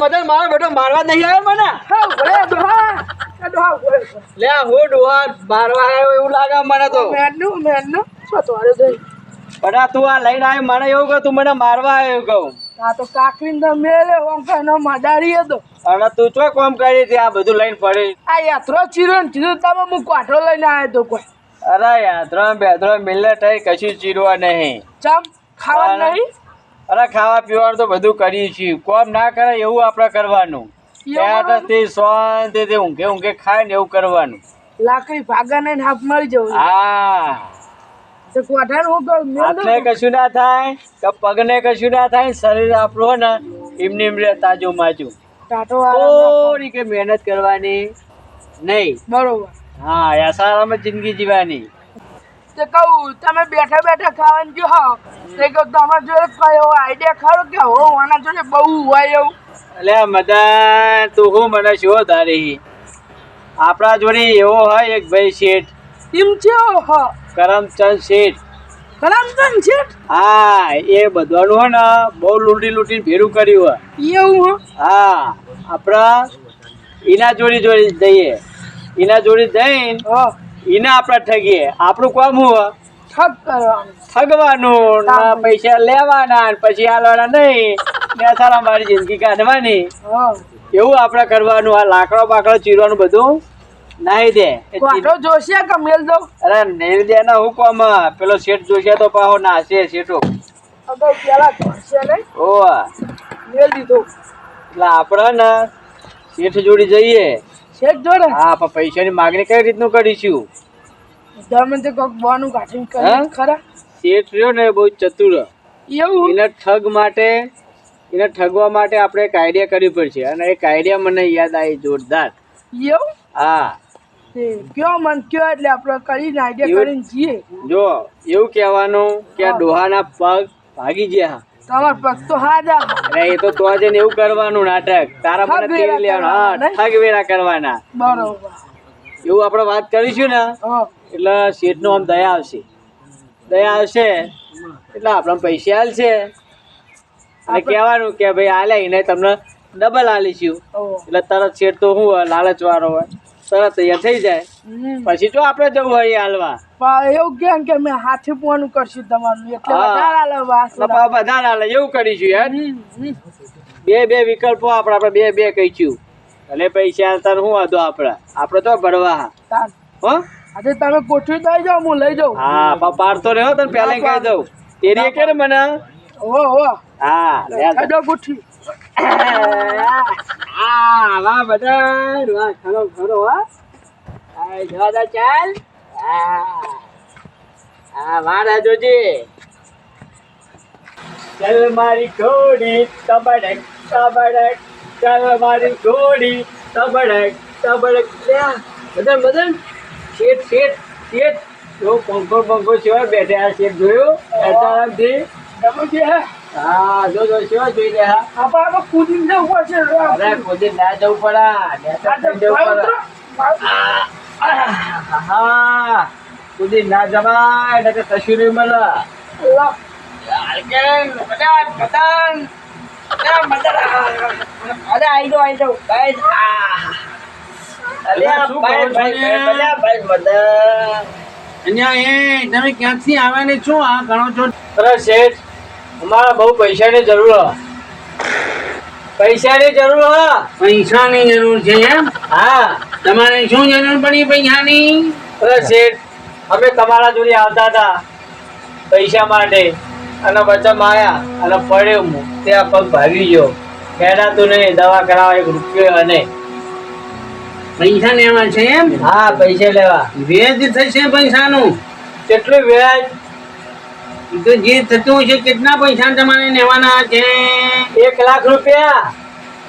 મદન મારો બેટો મારવા નહીં આવ્યો મને. હા. લે હું ડોહા મારવા આવ્યો એવું લાગે મને તો. મેનનું મેનનું. શું તો જઈ? આ લઈને આવ્યો મને એવું કહું તું મને મારવા આવ્યો કહું. આ તો કાકરીને તો મેલે મડાડી હતો. હવે તું ચો કોમ કરી હતી આ બધું લઈને પડી આ યાત્રો ચીરો ને ચીરો તમે હું ક્વાટરો લઈને આવ્યો તો કોઈ. અરે યાત્રો ત્રણ બે ત્રણ મિલે થઈ કશું ચીરવા નહીં. ચમ ખાવા. નહીં? અરે ખાવા પીવાનું તો બધું કરીએ છીએ. કોમ ના કરે એવું આપણે કરવાનું. ઊંઘે ઊંઘે ખાય ને એવું કરવાનું. લાકડી ભાગા ને હાફ જવું હા. હાથને કશું ના થાય કે પગને કશું ના થાય શરીર આપણું ને એમને એમ તાજું માજું. ટાટો થોડી કે મહેનત કરવાની. નહીં. બરોબર. હા યાસારામાં જિંદગી જીવવાની. તે કહું તમે બેઠા બેઠા ખાવાનું જો હો તે કહું તમારા જોડે કયો આઈડિયા ખરો કે હો આના જોડે બહુ હોય એવું? એટલે મદન તું હું મને શું તારી આપણા જોડે એવો હોય એક ભાઈ શેઠ. એમ છે હો કરમચંદ શેઠ. કરમચંદ શેઠ? હા એ બધાનું હોય ને બહુ લૂંટી લૂંટીને ભેરું કર્યું હોય. એવું હા? આપણા એના જોડી જોડી જઈએ. એના જોડી જઈને એને આપણે ઠગીએ. આપણું કામ હું? ઠગ કરવાનું. ઠગવાનું ના પૈસા લેવાના ને પછી આલવાના નહીં. ને સારા મારી જિંદગી કાઢવાની. એવું આપણે કરવાનું આ લાકડો બાકડો ચીરવાનું બધું નાહી દે. એ ચીર- ક્વાટો જોશે કે મેલ દો અરે નેલ દે ના હુકમ પેલો શેઠ જોશિયા તો પાહો નાશે શેઠો. અગર પેલા જોશે નહીં ઓ મેલ દીધો. એટલે આપણે ને શેઠ જોડી જઈએ. શેઠ જોડે? હા પણ પૈસાની માગણી કઈ રીતનું કરીશું? તો કોક બોનું કાઢી? ખરા? શેઠ રહ્યો ને બહુ ચતુર. એવું? એના ઠગ માટે એને ઠગવા માટે આપણે એક આઈડિયા કરવી પડશે. અને એક આઈડિયા મને યાદ આવી જોરદાર. એવું? હા. કયો મન કયો એટલે આપણે કરીને આઈડિયા કરીને જઈએ? જો એવું કહેવાનું કે આ ડોહાના પગ ભાગી ગયા. તમાર પગ તો હાજા. અરે એ તો તો ને એવું કરવાનું નાટક. તારા મને તેલ લેવાનું. હા કરવાના, નહીં? ઠગ વેરા કરવાના. બરોબર. એવું આપણે વાત કરીશું ને એટલે એટલે શેઠનો આમ દયા આવશે. દયા આવશે એટલે આપણને પૈસા આલશે. અને આપણે- કહેવાનું કે ભાઈ આલે એને તમને ડબલ આલીશું. એટલે તરત શેઠ તો શું હોય લાલચ વાળો હોય. તરત તૈયાર થઈ જાય. પછી જો આપણે જવું હોય હાલવા. પણ એવું કે કે મેં હાથે પોવાનું કરશું તમારું એટલે વધારે હાલવા એટલે હાલે એવું કરીશું યાર. બે બે વિકલ્પો આપણે આપણે બે બે કહીશું. અને પૈસા તાર શું વાંધો આપણે. આપણે તો ભરવા. હા? આજે તમે કોઠી દઈ જાઓ હું લઈ જાઉં. હા પણ પાડતો રહ્યો તને પહેલા કહી દઉં. તેરી કે ને મને. ઓ ઓ હા લે તો. કોઠી આ વાહ બધા વાહ ખરો ખરો હા. આ જવા ચાલ. આ આ વાળા જોજે ચલ મારી ઘોડી તબડક તબડક. ચલ મારી ઘોડી તબડક તબડક. બધા મદન મદન શેઠ શેઠ શેઠ. જો પંખો પંખો સિવાય બેઠા શેઠ જોયું? આરામથી જે હે જો જોઈ લે હા આપણે કૂદીને જવું પડશે અરે ખોદી ના જવું પડે. જવું પડે. હા ખોદી ના જવાય એટલે કે કશું નહીં મળે. અરે ભાઈ ભાઈ બધા અહીંયા એ તમે ક્યાંથી આવ્યા ને છું આ ઘણો છો? અરે શેઠ અમારા બહુ પૈસાની જરૂર હ. પૈસાની જરૂર હ. પૈસાની જરૂર છે એમ? હા. તમારે શું જરૂર પડી પૈસાની? અરે શેઠ અમે તમારા જોડે આવતા હતા પૈસા માટે. અને બચમ આયા અને પડ્યો હું ત્યાં પગ ભાગી ગયો. ખેડાતું નહીં દવા કરાવવા એક રૂપિયો અને. પૈસા લેવા છે એમ? હા પૈસા લેવા. વ્યાજ થશે પૈસાનું? કેટલું વ્યાજ તો જે થતું હશે કેટલા પૈસા તમારે લેવાના છે? એક લાખ રૂપિયા.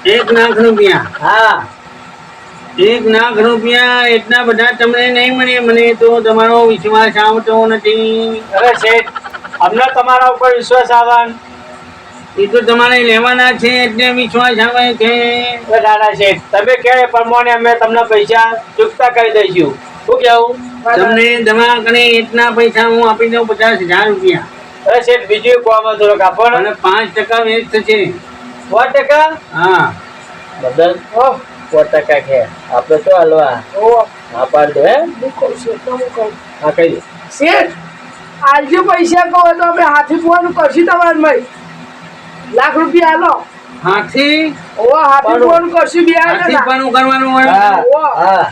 એક લાખ રૂપિયા? હા. એક લાખ રૂપિયા એટલા બધા તમને નહીં મળે? મને તો તમારો વિશ્વાસ આવતો નથી. અરે શેઠ અમને તમારા ઉપર વિશ્વાસ આવવાનો એ તો તમારે લેવાના છે એટલે વિશ્વાસ આવે છે. દાદા શેઠ. તમે કહે પ્રમાણે અમે તમને પૈસા ચૂકતા કરી દઈશું. શું કેવું તમને દવાખાને એટલા પૈસા હું આપી દઉં પચાસ હજાર રૂપિયા. અરે શેઠ બીજું કોમ હતું આપો અને પાંચ ટકા વેચ થશે સો ટકા? હા. બદલ. સો ટકા કે. આપણે તો હલવા. હા પાડ દો હે. હું કહું દે. શેઠ આજે પૈસા તો આપણે હાથી ફોવાનું કરશું તમારે મય લાખ રૂપિયા આલો. હાથી? ઓ હાથી પાડો. ફોન કરશું બે હાથી કરવાનું હોય? હા હા.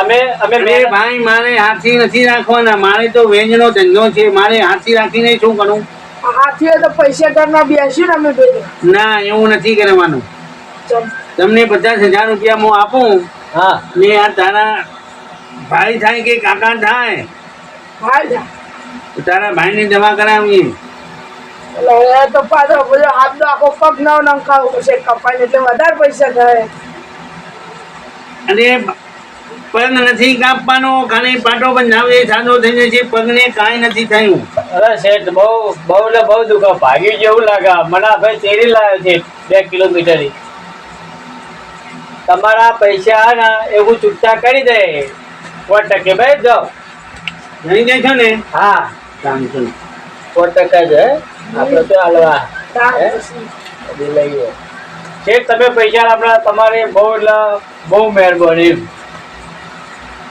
અમે અમે ભાઈ મારે હાથી નથી રાખવાના. મારે તો વેજનો ધંધો છે. મારે હાથી રાખીને શું કરું? હાથી તો પૈસા ઘરના બેસી ને અમે બે ના એવું નથી કરવાનું. તમને પચાસ હજાર રૂપિયા હું આપું. હા. ને આ તારા ભાઈ થાય કે કાકા થાય? ભાઈ તારા ભાઈને દવા કરાવીએ. એટલે તો પાછો બધો હાથ આખો પગ નવ નંખાવો પછી કપાઈને એટલે વધારે પૈસા થાય. અને પગ નથી કાપવાનો ખાલી પાટો બંધાવે સાદો થઈ જાય છે પગને કાંઈ નથી થયું. અરે શેઠ બહુ બહુ ને બહુ દુખો ભાગી જેવું લાગે. મને ભાઈ ચેરી લાવ્યો છે બે કિલોમીટર તમારા પૈસા ને એવું ચૂકતા કરી દે. સો ટકે ભાઈ જાઓ નહીં જાય છો ને? હા. કામ છે સો ટકા છે આપણે તો હલવા. તાર લઈએ. શેઠ તમે પૈસા આપણા તમારે બહુ એટલે બહુ મહેરબાની.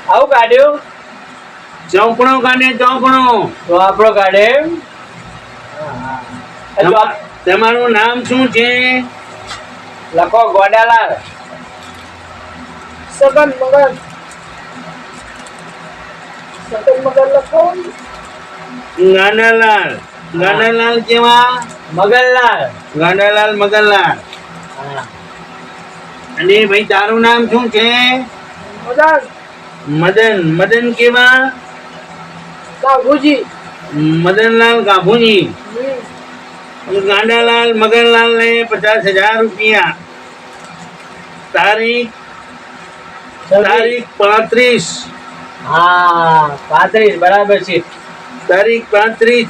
આવું કાઢ્યું? ચોપડો કાઢે ચોપડો. તો આપણો કાઢે. તમારું નામ શું છે? લખો ગોડાલાલ. સગન મગન. સગન મગન લખો. ગાંડાલાલ. ગાંડાલાલ કેવા? મગનલાલ. ગાંડાલાલ મગનલાલ. હા. અને ભાઈ તારું નામ શું છે? મગન. મદન મદન કેવા? ગાભુજી મદનલાલ ગાભુજી ગાંડાલાલ મગનલાલ ને પચાસ હજાર રૂપિયા. તારીખ? તારીખ પાંત્રીસ. હા પાંત્રીસ બરાબર છે. તારીખ પાંત્રીસ.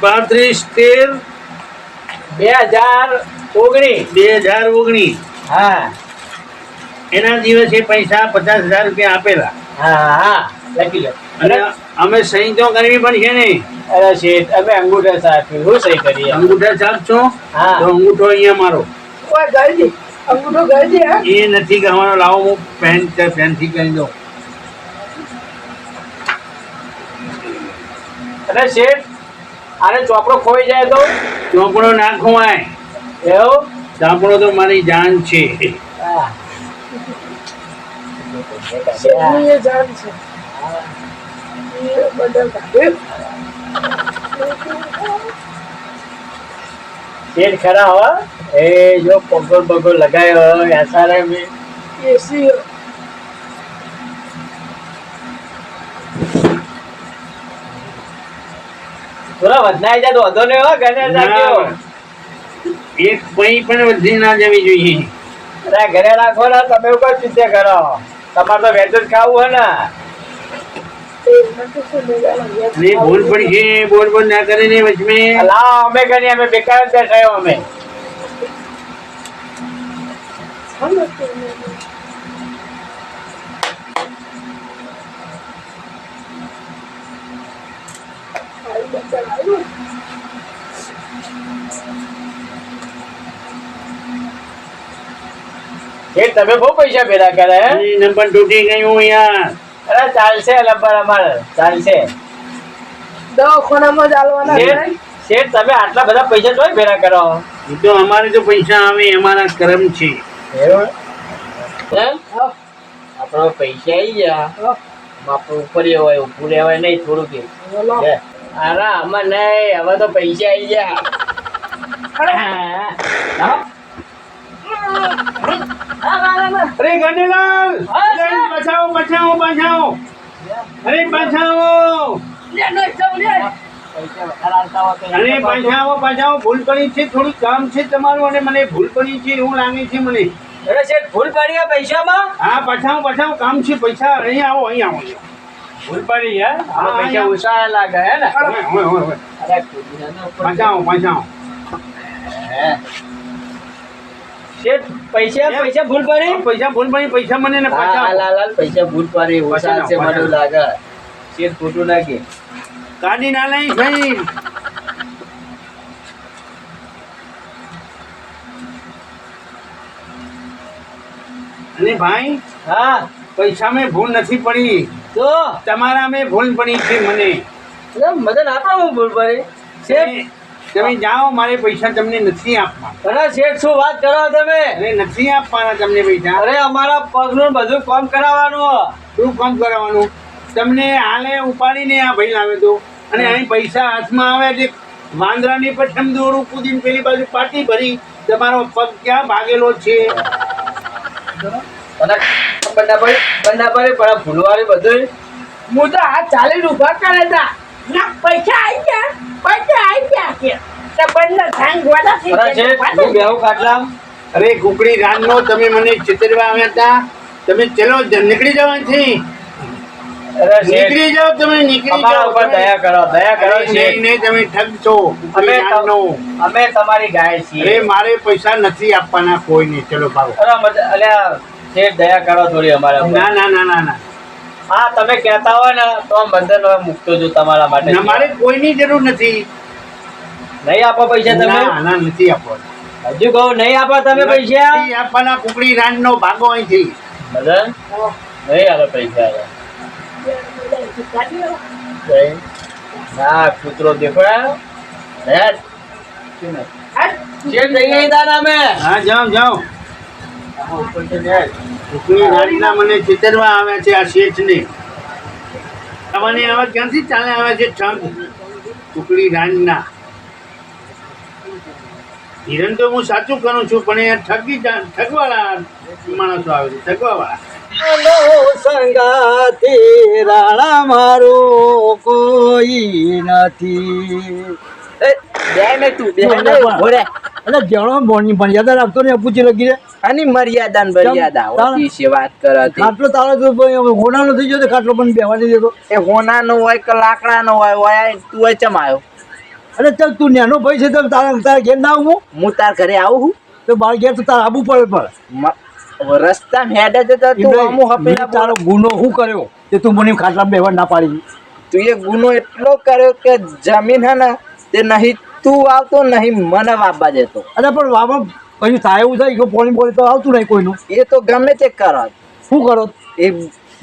પાંત્રીસ તેર. બે હજાર ઓગણીસ. બે હજાર ઓગણીસ. હા. એના દિવસે પૈસા પચાસ હજાર રૂપિયા આપેલા. હા હા લખી લો. અને અમે સહી તો કરવી પણ છે ને અરે શેઠ અમે અંગૂઠા સાહેબ હું સહી કરીએ? અંગૂઠા સાહેબ છો હા. તો અંગૂઠો અહીંયા મારો. ઓય ગઈ અંગૂઠો દી એ નથી ગામવાનો લાવો હું પેન પેનથી કરી દઉં. અરે શેઠ આને ચોપડો ખોઈ જાય તો? ચોપડો ના ખોવાય. એવું? ચોપડો તો મારી જાન છે. હા. શેઠની એ જાન છે? એ બદલ કાઢે. ખરા હો? એ જો પગો બગો લગાયો હોય આસારે મે એસી થોડા વધનાઈ જાય તો વધો ને હો ઘરે રાખ્યો એક પૈ પણ વધી ના જવી જોઈએ. અરે ઘરે રાખો ને તમે કોઈ ચિંતા કરો. તમારે તો વેચ જ ખાવું હે ને. અને ભૂલ પડી. છે બોલ બોલ ના કરે ને વચમે. લાવો અમે કરીએ અમે બેકાર જ બેઠા અમે. એ તમે બહુ પૈસા ભેગા કરે હે? નંબર તૂટી ગયું અહીંયા. અરે ચાલશે નંબર અમારે ચાલશે. દવાખાનામાં જ શેઠ તમે આટલા બધા પૈસા તોય ભેગા કરો? એ તો અમારે તો પૈસા આવે અમારા કર્મ છે. આપણો પૈસા આવી ગયા. આપણું ઉપર હોય ઉપર રહેવાય નહીં થોડું કે. બોલો. અરે આમાં નહીં હવે તો પૈસા આવી ગયા. અરે ગણેલાલ બચાવો બચાવો બચાવો અરે બચાવો અરે બચાવો બચાવો ભૂલ પડી છે થોડું કામ છે તમારું અને મને ભૂલ પડી છે એવું લાગે છે મને. અરે શેઠ ભૂલ પડી પૈસામાં? હા બચાવો બચાવો કામ છે પૈસા અહીં આવો અહીં આવો. ભૂલ પડી હે? પૈસા. ઉછાળા લાગે હે ને? બચાવો બચાવો હે. અને ભાઈ હા. પૈસા મેં ભૂલ નથી પડી. તો? તમારા મેં ભૂલ પડી છે મને. મદન આપણા ભૂલ પડે? શેઠ તમે જાઓ મારે પૈસા તમને નથી આપવા અરે શેઠ શું વાત કરો તમે? અરે નથી આપવાના તમને પૈસા. અરે અમારા પગનું બધું કામ કરાવવાનું. શું કામ કરાવવાનું? તમને હાલે ઉપાડીને આ ભાઈ લાવે તો. અને અહીં પૈસા હાથમાં આવે છે. વાંદરાની પ્રથમ દોરું કૂદીને પેલી બાજુ પાટી ભરી. તમારો પગ ક્યાં ભાગેલો છે? બંડા પડી બંડા પડી પણ ભૂલવાળી બધું હું તો હાથ ચાલી ઊભા કરે તા ના પૈસા આવી ગયા પૈસા આવી ગયા કે. તે બંને સાંગ ગોડા થઈ અરે શેઠ હું બેહું ખાટલા. અરે કુકડી રાનનો તમે મને ચિતરવા આવ્યા હતા. તમે ચલો નીકળી જાઓ અહીંથી. નીકળી જાઓ તમે નીકળી જાઓ. ઉપર દયા કરો દયા કરો નહીં નહીં તમે ઠગ છો અમે તમારી ગાય અરે છીએ મારે પૈસા નથી આપવાના કોઈને ચલો ભાગો. અરે અલ્યા છે દયા કરો થોડી અમારા ના ના ના ના ના. હા તમે કહેતા હોય ને તો બંધન હવે મૂકતો છું તમારા માટે. ના, મારે કોઈની જરૂર નથી. નહીં આપો પૈસા તમે? ના ના નથી આપો હજુ કહું નહીં આપો તમે પૈસા? આપવાના કુકડી રાનનો ભાગો અહીંથી. બધા નહીં આવે પૈસા આવે. ના કૂતરો દેખો યાર. હેડ. શેઠ થઈ ગઈ તારા અમે. હા જાઓ જાઓ. મને ચિતરવા આવ્યા છે આ શેઠને. તમારી આવા ક્યાંથી ચાલે આવે છે ઠંગ? ટુકડી રાનના હિરણ તો હું સાચું કરું છું પણ એ ઠગી ઠગવાળા માણસો આવે છે ઠગવાવાળા સંગાથી રાણા મારો કોઈ નથી. બે ને તું બે ને ઊભો રે એટલે જણો બોની પણ યાદ રાખતો ને પૂછી લગી રે આની મર્યાદા ને મર્યાદા ઓછી છે વાત કરે કાટલો તારો તો હોનાનો થઈ ગયો તો કાટલો પણ બેવા નહીં દેતો. એ હોનાનો હોય કે લાકડાનો હોય હોય તું હોય ચમ આવ્યો? અને ચલ તું નેનો ભાઈ છે તો તારા તારા ઘેર ના આવું હું? તાર ઘરે આવું હું? તો બાર ઘેર તો તારે આવવું પડે પણ. રસ્તા હેડે જતા તું અમુક મેં હપેલા તારો ગુનો હું કર્યો કે તું મને ખાટલા બેવા ના પાડી? તું એ ગુનો એટલો કર્યો કે જમીન હે ને તે નહીં તું આવતો નહીં મને વાપવા જતો અરે પણ બાબા પછી થાય એવું થાય કે પોણી બોલી તો આવતું નહીં કોઈનું. એ તો ગમે તે કરો. શું કરો? એ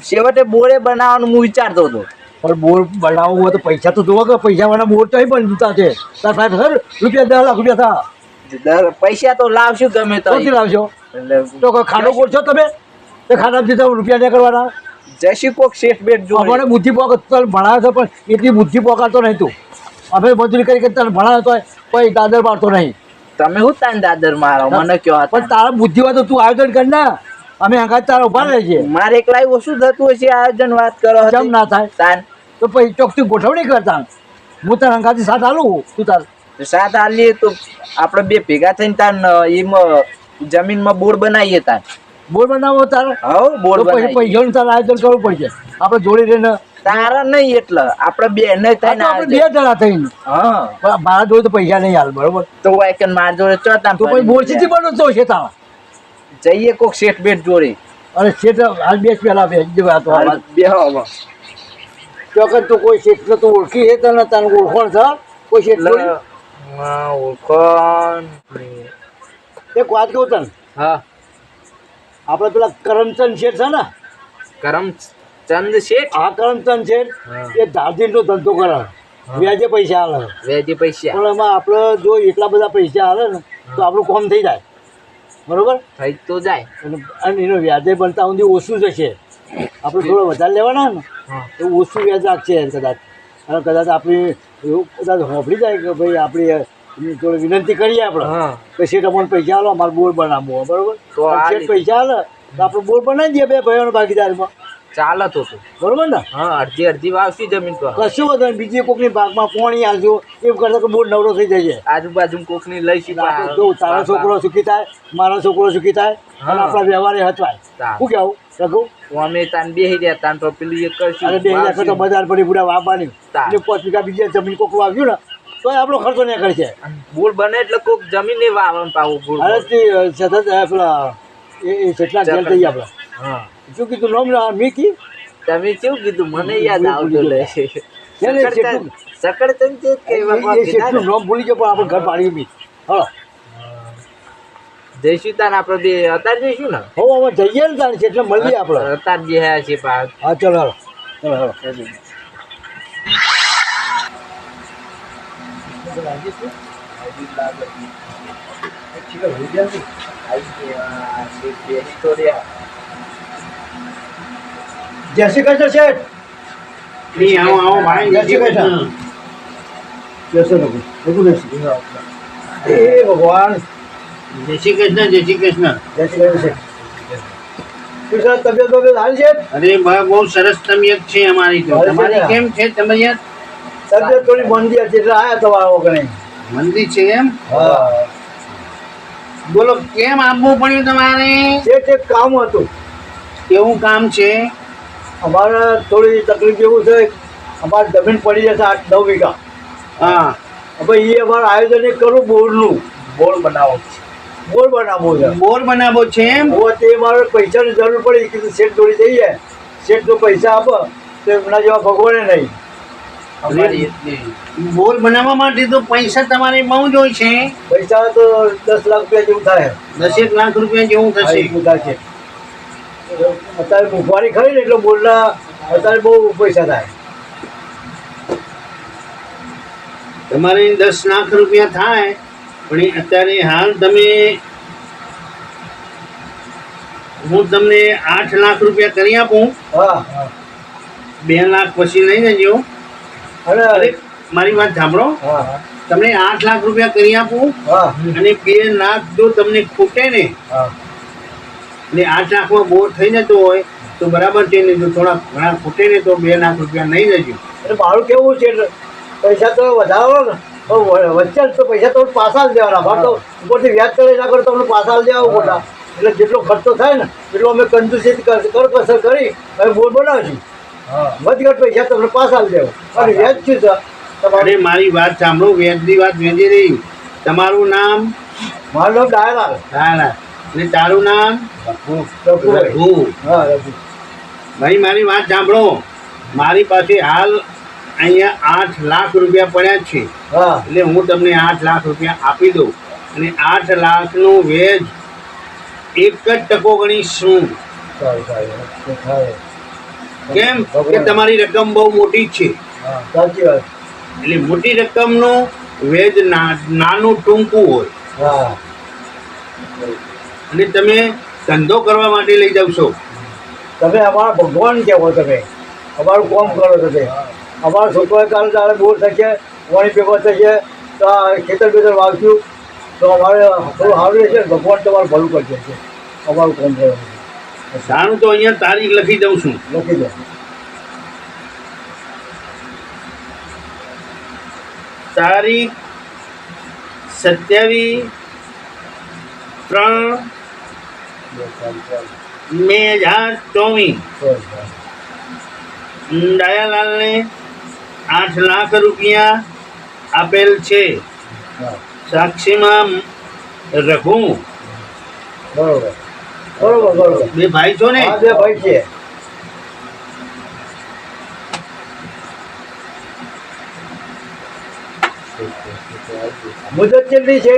છેવટે બોરે બનાવવાનું હું વિચારતો હતો. પણ બોર બનાવવું હોય તો પૈસા તો જોવા કે પૈસાવાળા બોર તો પણ જૂતા છે. તાર સાહેબ સર રૂપિયા દસ લાખ રૂપિયા થા. દર- પૈસા તો લાવશું ગમે તો. લાવશો? તો ખાડો બોલશો તમે? તે ખાડા તો રૂપિયા નહીં કરવાના જયશી કોક શેઠ બેટ જો મને બુદ્ધિ પોક ભણાવે છે પણ એટલી બુદ્ધિ પોકાતો નહીં તું. અમે મજૂરી કરી કરી તને ભણાવતો તો કોઈ દાદર પાડતો નહીં. તમે હું તાન દાદર મારો? મને કયો પણ તારા બુદ્ધિ હોય તો તું આયોજન કર ના. અમે આગળ તારા ઊભા રહે છે. મારે એકલા ઓછું થતું હશે આયોજન વાત કરો કેમ ના થાય? તાન. તો પછી ચોકથી ગોઠવણી કરતા હું તારા અંગાથી સાથ હાલું તું તાર. સાત હાલીએ તો આપણે બે ભેગા થઈને તાર એમાં જમીનમાં બોર બનાવીએ તાર બોર બનાવો તારે. હા બોર પછી પૈસાનું તારે આયોજન કરવું પડશે. આપણે જોડી રહીને તારા નહીં એટલે. આપણે બે નહીં થઈને આપણે બે જણા થઈને. હા. મારા જોડે તો પૈસા નહીં હાલ બરોબર? તો વાય કે માર જોડે ચો તાન તો પછી બોરસીથી બનો તો છે તારા જઈએ કોક શેઠ બેટ જોડે. અરે શેઠ હાલ બે પેલા બે જ વાત બે હવે. ચોકન તું કોઈ શેઠ તો તું ઓળખી છે તને? તને ઓળખણ છે? કોઈ શેઠ? હા, એક વાત કહું તને. હા. આપણે પેલા કરમચંદ શેઠ છે ને? કરમચંદ શેઠ? આ કરમચંદ શેઠ. એ ધારજીનો ધંધો કરે. વ્યાજે પૈસા હાલે વ્યાજે પૈસા. પણ એમાં આપણે જો એટલા બધા પૈસા હાલે ને તો આપણું કોમ થઈ જાય. બરોબર? થઈ તો જાય. અને એનો વ્યાજે બનતા સુધી ઓછું જશે. આપણે થોડો વધારે લેવાના ને તો ઓછું વ્યાજ રાખશે કદાચ. અને કદાચ આપણી એવું કદાચ હોંભળી જાય કે ભાઈ આપણી થોડી વિનંતી કરીએ આપણે કે શેઠ અમને પૈસા હાલો અમારે બોર બનાવવો બરોબર? તો શેઠ પૈસા હાલે તો આપણે બોર બનાવી દઈએ બે ભાઈઓના ભાગીદારીમાં. ચાલે તો તો બરોબર ને? હા અડધી અડધી વાવશી જમીન પર કશું વધુ. બીજી કોકની ભાગમાં પોણી આવજો એમ કરતા તો બોર નવરો થઈ જાય આજુબાજુ કોકની લઈશી જો તારો છોકરો સુખી થાય મારો છોકરો સુખી થાય અને. આપણા વ્યવહારે હચવાય. શું કેવું? રઘુ? અમે તાન બેહી રહ્યા તાન તો પેલું એ કરશું. અને તો. બજાર પડી પૂરા વાવવાની. એટલે પાંચ વીઘા બીજી જમીન કોક વાવ્યું ને તો આપણો ખર્ચો નહીં કરશે ભૂલ બને એટલે કોક જમીન નહીં વાવવાનું પાવું બોર અરે સતત એ કેટલા આપણે. હા. શું કીધું? નામ ના મીકી? તમે કેવું કીધું? મને યાદ આવતું લે. છે ને, શેઠું. કે એવા એ કોક એ કીધા શેઠનું ને? નામ ભૂલી ગયો પણ આપણે ઘર પાડી બી હા. જઈશું તાન આપણે બે અત્યારે જઈશું ને? હો હવે જઈએ ને છે એટલે મળીએ આપણે. અત્યારે જે હે છે પા હા ચલો હાલો. ચલો હાલો. જય શ્રી કૃષ્ણ શેઠ. નહીં, આવો આવો ભાઈ જય શ્રી કૃષ્ણ. રઘુ રઘુ બેસી એ ભગવાન. જય શ્રી કૃષ્ણ જય શ્રી કૃષ્ણ. જય શ્રી કૃષ્ણ તબિયત બબિયત હાલ છે? અરે બહુ સરસ તબિયત છે અમારી તો. તમારી. કેમ છે તબિયત? તબિયત થોડી મંદી હતી એટલે આયા તમારા વગર મંદી છે એમ? હા. બોલો કેમ આપવું પડ્યું તમારે? શેઠ એક કામ હતું. કેવું કામ છે? અમારે થોડી તકલીફ એવું છે અમારે જમીન પડી જશે આઠ નવ વીઘા. હા. હવે એ અમારે આયોજન એક કરવું બોરનું. બોર બનાવો. બોર બનાવવો છે. બોર બનાવવો છે એમ? તે મારે પૈસાની જરૂર પડી. કે શેઠ જોડી જઈએ. શેઠ જો પૈસા આપે. તો એમના જેવા ભગવાને નહીં. બોર બનાવવા માટે તો પૈસા તમારે બહુ જ હોય છે. પૈસા તો દસ લાખ રૂપિયા જેવું થાય. દસેક લાખ રૂપિયા જેવું થશે. એટલું થાય છે. અત્યારે મોંઘવારી ખરી ને એટલે બોલના અત્યારે બહુ પૈસા થાય. તમારે દસ લાખ રૂપિયા થાય પણ અત્યારે હાલ તમે હું તમને આઠ લાખ રૂપિયા કરી આપું. હા. બે લાખ પછી લઈ જજો અરે. મારી વાત સાંભળો. હા. તમને આઠ લાખ રૂપિયા કરી આપું હા. અને બે લાખ જો તમને ખૂટે ને હા. અને આઠ લાખમાં બોર થઈ જતો હોય તો બરાબર છે ને જો થોડા ઘણા ખૂટે ને તો બે લાખ રૂપિયા નહીં જજો. એટલે મારું કેવું છે પૈસા તો વધારો ને. તો વચ્ચે તો પૈસા તો પાછા જ દેવાના. બાર તો ઉપરથી વ્યાજ કરે ના કરો તમને પાછા જ દેવા ખોટા એટલે જેટલો ખર્ચો થાય ને એટલો અમે કંજુસી કર કરકસર કરી અમે બોર બનાવશું. વધઘટ પૈસા તમને પાછા જ દેવો. અને વ્યાજ શું છે? અરે તમારે મારી વાત સાંભળો વ્યાજની વાત વેંદી રહી. તમારું નામ? મારું નામ ડાયરાલ હા ના. તારું નામ? રઘુ. ભાઈ મારી વાત સાંભળો. મારી પાસે હાલ અહીંયા આઠ લાખ રૂપિયા પડ્યા છે. એટલે હું તમને આઠ લાખ રૂપિયા આપી દઉં. અને આઠ લાખનું વેજ એક જ ટકો તો થાય. કેમ? કે તમારી રકમ બહુ મોટી છે. એટલે મોટી રકમનું વેજ નાનું ટૂંકું હોય. હા. અને તમે ધંધો કરવા માટે લઈ જાવ છો. તમે અમારા ભગવાન કહેવો તમે? અમારું કોમ કરો તમે. અમારા છોકરા કાલ તારે બોર થશે વણી પેપર થશે તો આ ખેતર બેતર વાવશું. તો અમારે થોડું સારું રહેશે ભગવાન તમારું ભલું કરશે છે અમારું કોમ કરો સારું તો અહીંયા તારીખ લખી દઉં છું. લખી દઉં તારીખ સત્યાવીસ ત્રણ બે હજાર ચોવીસ. દયાલાલને આઠ લાખ રૂપિયા આપેલ છે. સાક્ષીમાં રઘુ. બરોબર. બરોબર બરોબર. બે ભાઈ છો ને? બે ભાઈ છે. મુદત કેટલી છે?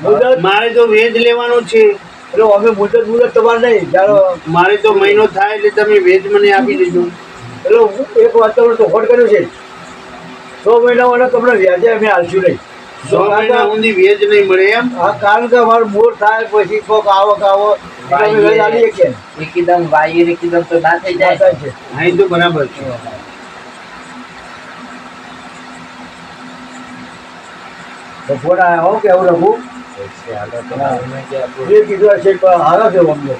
મુદત? મારે તો વેજ લેવાનો છે. એટલે અમે મુદત મુદત તમારે નહીં જ્યારે મારે તો મહિનો થાય એટલે તમે વેજ મને આપી દેજો એટલે હું એક વાત તમને ચોખવટ કર્યું છે. છ મહિનામાં તમને વ્યાજે અમે હાલશું નહીં. સો મહિના સુધી વેજ નહીં મળે એમ? હા કારણ કે અમારું બોર થાય પછી કોક આવક આવો એકદમ વાયુ એકદમ તો ના થઈ જાય. છે. હા તો બરાબર છે. તો ફોન આવ્યો હો કેવું લખું? કીધું હારા છે અમને.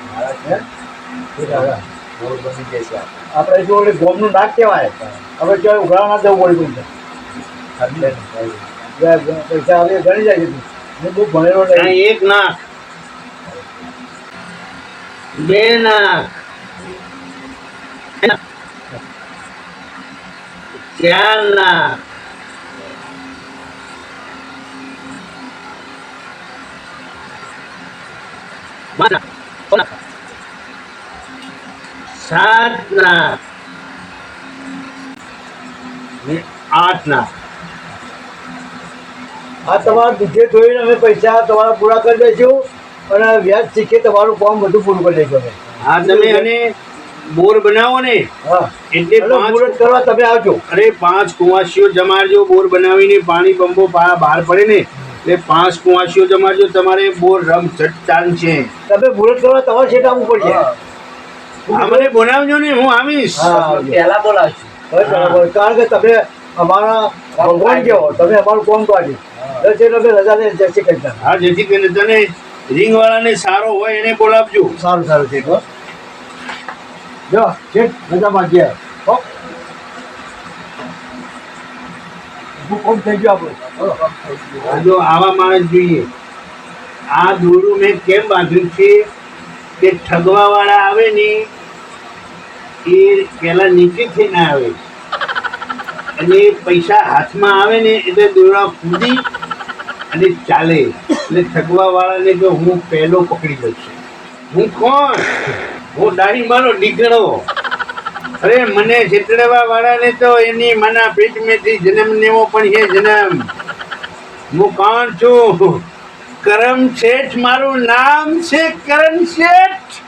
આપણે જો ઓલી ગોમનું નાક કહેવાય? હવે ક્યાંય ઉઘાડા ના જવું પડે કોઈ પૈસા ગણી જાય છે હું બહુ ભણેલો એક નાક. બે નાક. ચાર નાક. પાંચ નાક, છ નાક. સાત નાક ને આઠ આ તમારા દૂધે જોઈને અમે પૈસા તમારા પૂરા કરી દઈશું અને વ્યાજ શીખે તમારું ફોર્મ બધું પૂરું કરી દઈશું અમે. હા તમે અને બોર બનાવો ને એટલે પાંચ કરવા તમે આવજો. અરે પાંચ કુવાસીઓ જમાડજો બોર બનાવીને પાણી બંબો પા- બહાર પડે ને એટલે પાંચ કુવાસીઓ જમાડજો તમારે બોર રમ ચટ્ટાન છે. તમે બુલેટ કરવા તમારે છેટ આવવું પડશે મને બોલાવજો ને હું આવીશ. પહેલા બોલાવશું. હવે બરાબર. કારણ કે તમે અમારા ભગવાન કેવો તમે અમારું કોણ કાઢ્યું એટલે છે તમે રજાને જશે કરતા હા જેથી કરીને તને રિંગ વાળાને સારો હોય એને બોલાવજો. સારું સારું છે. જો છે રજામાં ગયા. હો. ઊભું કોમ થઈ ગયો આપણો. જો આવા માણસ જોઈએ. આ દોરું મેં કેમ બાંધ્યું છે? કે ઠગવા વાળા આવે ને, એ પેલા નીચેથી ના આવે. અને પૈસા હાથમાં આવે ને, એટલે દોરા કૂદી અને ચાલે. એટલે ઠગવા વાળાને જો હું પહેલો પકડી છું. હું કોણ? હું દાઢી મારો દીકરો. અરે મને છેતરવા વાળાને તો એની માના પેટમેથી જન્મ લેવો પણ છે જન્મ. હું કોણ છું? કરમ શેઠ મારું નામ છે કરણ શેઠ.